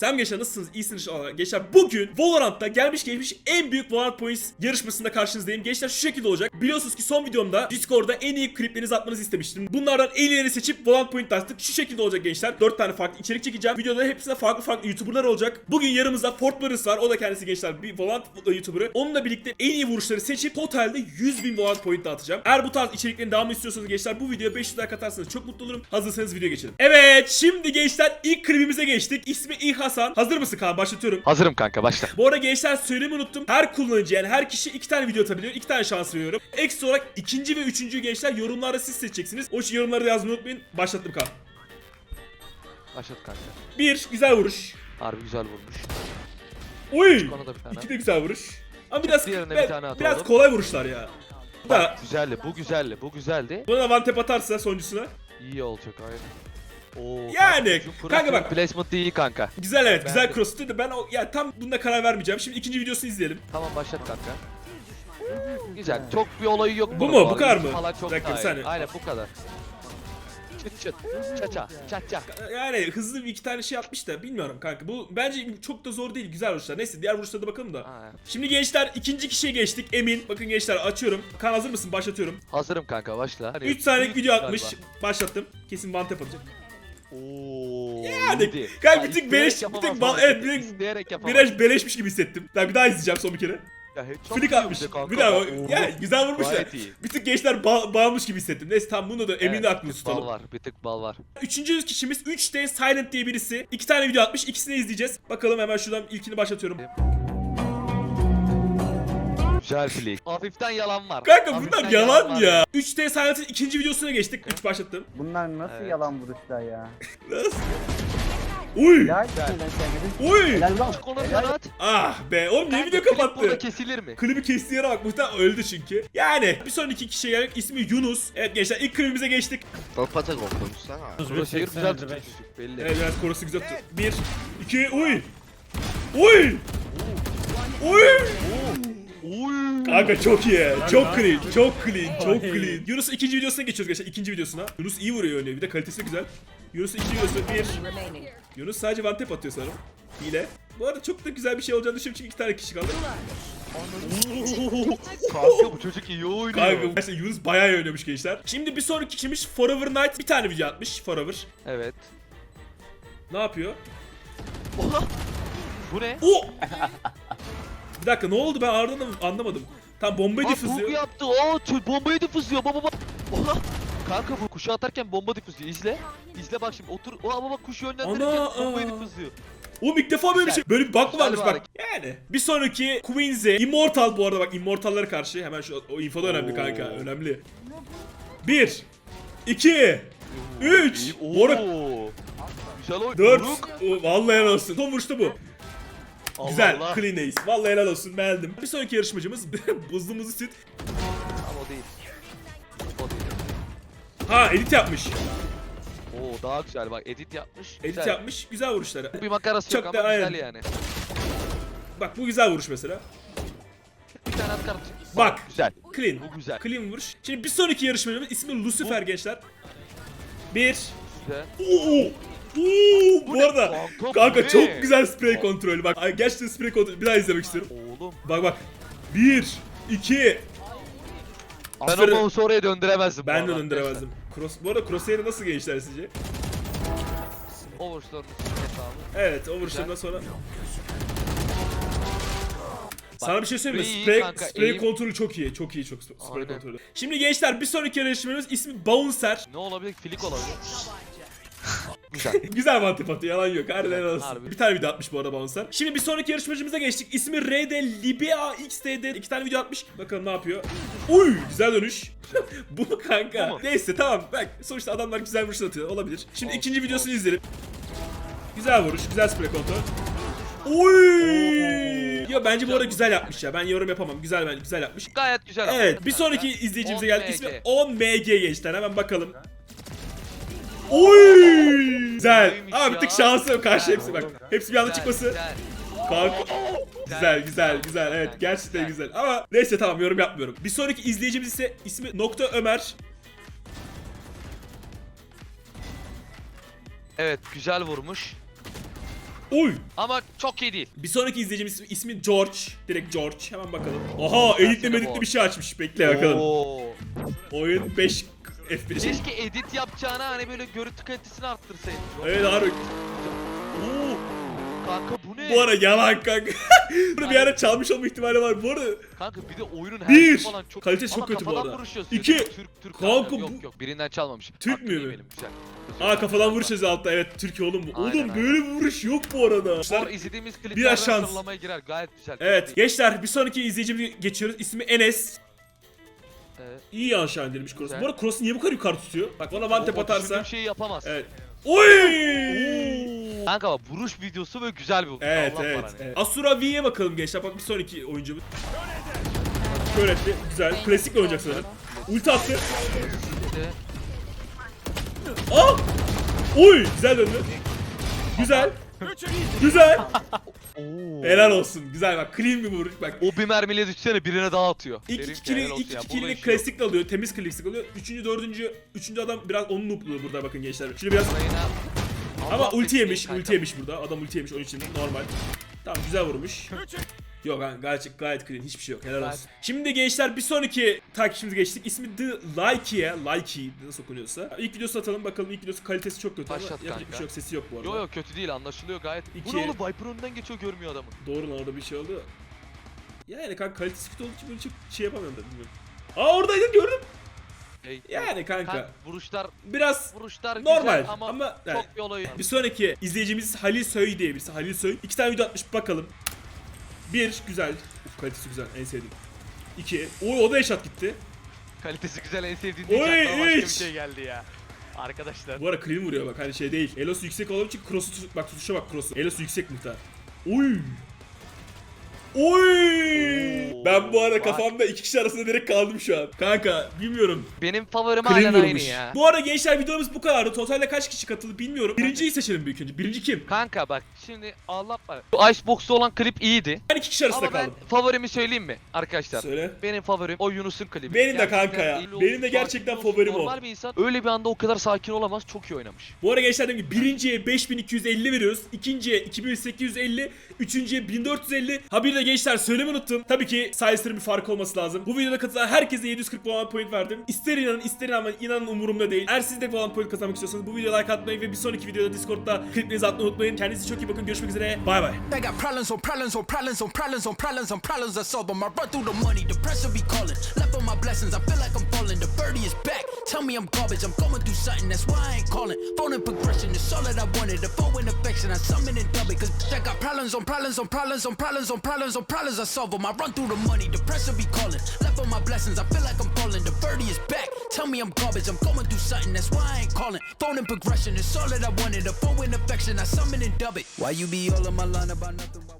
Selam gençler nasılsınız? İyisiniz. Gençler bugün Valorant'ta gelmiş geçmiş en büyük Valorant Points yarışmasında karşınızdayım. Gençler şu şekilde olacak. Biliyorsunuz ki son videomda Discord'da en iyi kliplerinizi atmanızı istemiştim. Bunlardan en iyileri seçip Valorant Point attık. Şu şekilde olacak gençler. 4 tane farklı içerik çekeceğim. Videoda hepsinde farklı farklı YouTuber'lar olacak. Bugün yanımızda Fort Barış var. O da kendisi gençler bir Valorant YouTuber'ı. Onunla birlikte en iyi vuruşları seçip totalde 100 bin Valorant Point dağıtacağım. Eğer bu tarz içeriklerin devamını istiyorsanız gençler bu videoya 500 like atarsanız çok mutlu olurum. Hazırsanız video geçelim. Evet şimdi gençler ilk klibimize geçtik. İsmi İ Hasan. Hazır mısın Kaan? Başlatıyorum. Hazırım kanka başla. Bu arada gençler söylemeyi unuttum. Her kullanıcı yani her kişi iki tane video atabiliyor. iki tane şans veriyorum. Ekstra olarak ikinci ve üçüncü gençler yorumlarda siz seçeceksiniz. O için yorumları yazmayı unutmayın. Başlattım Kaan. Başlat kanka. Bir, güzel vuruş. Harbi güzel vurmuş. Oy! Bana da bir tane. İki de güzel vuruş. Ama biraz, Diğerine bir tane biraz kolay vuruşlar ya. Bu da, Bak güzeldi bu güzeldi bu güzeldi. buna da one tap atarsa sonuncusuna. İyi olacak aynen. Oo, Yani, kanka bak. Placement iyi kanka. Güzel evet, güzel Beğendim. cross'tu da ben o, ya tam bunda karar vermeyeceğim. Şimdi ikinci videosunu izleyelim. Tamam başlat kanka. Güzel. Çok bir olayı yok. Bu bunun mu? Bu arada. kadar mı? Falan çok Bir dakika, bir daha iyi. saniye. Aynen bu kadar. Çıt çıt. Çaça. Çaça. Yani hızlı bir iki tane şey atmış da bilmiyorum kanka. Bu bence çok da zor değil. Güzel vuruşlar. Neyse diğer vuruşlara da bakalım da. Aynen. Şimdi gençler ikinci kişiye geçtik. Emin. Bakın gençler açıyorum. Kan hazır mısın? Başlatıyorum. Hazırım kanka başla. Hani 3 saniyelik video galiba. atmış. Başlattım. Kesin one tap atacak. Oo. Yani, kanka Ya bir tık beleş- bir tık bal- evet, bir. Biraz beleşmiş gibi hissettim. Daha bir daha izleyeceğim son bir kere. Ya, Flick atmış. Bir daha. Oo. Ya güzel vurmuş da. Gayet iyi. Bir tık gençler ba- bağımmış gibi hissettim. Neyse tamam bunu da Emin'i Evet, aklını tık Bal tutalım. var bir tık bal var. Üçüncü kişimiz 3D Silent diye birisi. İki tane video atmış. İkisini izleyeceğiz. Bakalım hemen şuradan ilkini başlatıyorum. Güzel flick. Hafiften yalan var. Kanka Hafiften bunlar yalan var ya. 3D Silent'in ikinci videosuna geçtik. 3 başlattım. Bunlar nasıl Evet. yalan vuruşlar ya? Nasıl? Uy! Ya hiç. Uy! Helal lan. Bir. Ah be oğlum niye video klip Burada kapattı? kesilir mi? Klibi kestiği yere bak muhtemelen öldü çünkü. Yani bir sonraki kişiye geldik ismi Yunus. Evet gençler ilk klibimize geçtik. Kalpata konuşsana. Burası güzel tutuyor çocuk belli. Evet biraz korusu güzel tuttu. 1 2 uy! Uy! Uy! Uy. Kanka çok iyi. Çok clean. Çok clean. Çok clean. Yunus'un ikinci videosuna geçiyoruz gençler. ikinci videosuna. Yunus iyi vuruyor öyle. Bir de kalitesi güzel. Yunus'un ikinci videosu 1. Yunus sadece one tap atıyor sanırım. Hile. Bu arada çok da güzel bir şey olacağını düşünüyorum çünkü iki tane kişi kaldı. Kanka bu çocuk iyi oynuyor. Kanka gerçekten Yunus bayağı iyi oynamış gençler. Şimdi bir sonraki kişimiz Forever Knight bir tane video atmış. Forever. Evet. Ne yapıyor? Oha. Bu ne? O! bir dakika ne oldu ben ardından anlamadım. Tam bomba Bak difüzüyor. bug yaptı. Aa tü- bombayı difüzlüyor. Baba bak. Oha. Kanka bu kuşu atarken bomba difüzlüyor. İzle. İzle bak şimdi otur. O ama bak kuşu yönlendirirken Ana, bombayı aa. difüzlüyor. Oğlum ilk defa böyle bir şey. Böyle bir bug Güzel varmış bir bak. hareket. Yani. Bir sonraki Queen'ze Immortal bu arada bak Immortal'lara karşı hemen şu o info da önemli Oo. kanka. Önemli. 1 2 3 İyi. Moruk. Güzel oyun. 4 Moruk. Vallahi helal olsun. Son bu. Allah Güzel. Allah. Clean ace. Vallahi helal olsun. Beğendim. Bir sonraki yarışmacımız buzlu muzu süt. Ama o değil. O değil. Ha edit yapmış. Oo daha güzel bak edit yapmış. Edit Güzel. yapmış. Güzel vuruşları. Bir makarası Çok yok ama aynen. güzel yani. Bak bu güzel vuruş mesela. Bir tane at kartı. Bak. Güzel. Clean. Bu güzel. Clean vuruş. Şimdi bir sonraki yarışmacımız ismi Lucifer gençler. 1 Güzel. Oo! Oo! Bu arada Kanka, kanka çok ne? güzel spray kontrolü. Bak gerçekten spray kontrolü bir daha izlemek istiyorum. Oğlum. Bak bak. 1 2 Ben Aferin. o mouse'u oraya döndüremezdim. bu Ben de arada döndüremezdim. Cross bu arada crosshair'ı nasıl gençler sizce? arkadaşlar. Overstore'un hesabı. Evet, o vuruşlarından sonra sana bir şey söyleyeyim mi? iyi Spray, kanka, spray kontrolü çok iyi. Çok iyi çok spray Aynen. kontrolü. Şimdi gençler bir sonraki yarışmamız ismi Bouncer. Ne olabilir? Flick olabilir. Güzel. Güzel mantep atıyor yalan yok. Harbiden olsun. Harbi. Bir tane video atmış bu arada Bouncer. Şimdi bir sonraki yarışmacımıza geçtik. İsmi RD Libya XTD. İki tane video atmış. Bakalım ne yapıyor. Uy güzel dönüş. bu mu kanka? Bu mu? Neyse tamam. Bak sonuçta adamlar güzel vuruş atıyor. Olabilir. Şimdi Olsun, ikinci videosunu izleyelim. Güzel vuruş. Güzel spray kontrol. Uy! Ya bence bu arada güzel yapmış ya. Ben yorum yapamam. Güzel ben güzel yapmış. Gayet güzel. ama. Evet, bir sonraki izleyicimize 10 geldik. İsmi 10 MG gençler. Hemen bakalım. Oy! Güzel. Ama bir tık şansı karşı hepsi bak. Hepsi bir anda çıkması. güzel. Kanka. Güzel güzel güzel evet gerçekten güzel. ama neyse tamam yorum yapmıyorum. Bir sonraki izleyicimiz ise ismi Nokta Ömer. Evet güzel vurmuş. Oy. Ama çok iyi değil. Bir sonraki izleyicimiz ismi, George. Direkt George. Hemen bakalım. Aha Versene meditli bir şey açmış. Bekle bakalım. Oo. Oyun 5 FPS. Keşke edit yapacağına hani böyle görüntü kalitesini arttırsaydın. Evet harbi. Oo. Kanka bu ne? Bu ara yalan kanka. Bunu bir ara çalmış olma ihtimali var. Bu arada Kanka bir de oyunun her Bir. falan çok Kalitesi çok Ama kötü bu kafadan arada. vuruş yazıyor. İki. Türk Türk Kanka kanka, bu- yok yok birinden çalmamış. Türk Hakkını mü? yemeyelim, güzel. Aa kafadan vuruş yazıyor altta. Evet Türkiye oğlum bu. Aynen, Oğlum aynen. böyle bir vuruş yok bu arada. Sonra izlediğimiz kliplerden şans. girer gayet güzel. Evet gençler bir sonraki izleyicimize geçiyoruz. İsmi Enes. Evet. İyi yanlış demiş Cross. Bu arada Cross niye bu kadar yukarı tutuyor? Bak bana one tap atarsa. düşündüğüm şeyi yapamaz. Evet. Oy! Kanka bak vuruş videosu böyle güzel bir Evet Allah evet, evet. Asura V'ye bakalım gençler. Bak bir sonraki oyuncumuz. Şöyle bir güzel. Klasikle oynayacak sanırım. Ulti attı. Aa! Oy! Güzel döndü. Güzel. Güzel. Oo. Helal olsun. Güzel bak. Clean bir vuruş bak. O bir mermiyle düşsene birine daha atıyor. İlk Derim iki ki kili, helal olsun ilk ya, iki yok. klasikle alıyor. Temiz klasik alıyor. Üçüncü, dördüncü, üçüncü adam biraz onun noobluğu burada bakın gençler. Şimdi biraz Reyna- ama ulti bekleyin yemiş, kanka. ulti yemiş burada. Adam ulti yemiş onun için normal. Tamam güzel vurmuş. Yok gayet gayet clean hiçbir şey yok helal olsun. Şimdi gençler bir sonraki takipçimize geçtik. İsmi The Likey'e, Likey nasıl okunuyorsa. İlk videosu atalım bakalım ilk videosu kalitesi çok kötü Başlat ama yapacak bir şey yok sesi yok bu arada. Yo yo kötü değil anlaşılıyor gayet. İki. Bu ne oğlum Viper önünden geçiyor görmüyor adamı. Doğru lan orada bir şey oldu. Yani kanka kalitesi kötü olduğu için böyle çok şey yapamıyorum da bilmiyorum. Aa oradaydın gördüm. Hey, Yani kanka kanka, vuruşlar biraz vuruşlar normal güzel ama, ama, yani çok bir olayı. Bir sonraki izleyicimiz Halil Söy diye birisi. Halil Söy. İki tane video atmış bakalım. Bir güzel. Uf, kalitesi güzel en sevdiğim. İki. Oy o da eşat gitti. Kalitesi güzel en sevdiğin Oy, diyeceğim ama başka bir üç. şey geldi ya. Arkadaşlar. Bu ara clean vuruyor bak hani şey değil. Elosu yüksek olduğu için cross'u tut- bak tutuşa bak cross'u. Elosu yüksek muhtar. Oy. Oy. Ben bu ara vay. kafamda iki kişi arasında direkt kaldım şu an. Kanka bilmiyorum. Benim favorim Clean halen aynı vurmuş. ya. Bu arada gençler videomuz bu kadardı. Totalde kaç kişi katıldı bilmiyorum. Birinciyi seçelim büyük önce. Birinci kim? Kanka bak şimdi Allah var. Bu Icebox'ta olan klip iyiydi. Ben iki kişi arasında Ama ben kaldım. favorimi söyleyeyim mi arkadaşlar? Söyle. Benim favorim o Yunus'un klibi. Benim de kanka ya. iyi olsun, Benim de sakin gerçekten olsun. favorim o. Normal bir insan öyle bir anda o kadar sakin olamaz. Çok iyi oynamış. Bu ara gençler dediğim gibi birinciye 5250 veriyoruz. ikinciye 2850. Üçüncüye 1450. Ha bir de gençler söylemeyi unuttum. Tabii ki sayısının bir farkı olması lazım. Bu videoda katılan herkese 740 puan point verdim. İster inanın ister inanmayın inanın umurumda değil. Eğer siz de puan point kazanmak istiyorsanız bu videoya like atmayı ve bir sonraki videoda Discord'da kliplerinizi atmayı unutmayın. Kendinize çok iyi bakın. Görüşmek üzere. Bay bay. Tell me I'm garbage, I'm going through something, that's why I ain't calling. Phone and progression is all that I wanted. The phone in affection, I summon and dub it. Cause I got problems on problems on problems on problems on problems on problems I solve them. I run through the money, the pressure be calling. Left on my blessings, I feel like I'm falling. The birdie is back. Tell me I'm garbage, I'm going through something, that's why I ain't calling. Phone and progression it's all that I wanted. A phone in affection, I summon and dub it. Why you be all on my line about nothing?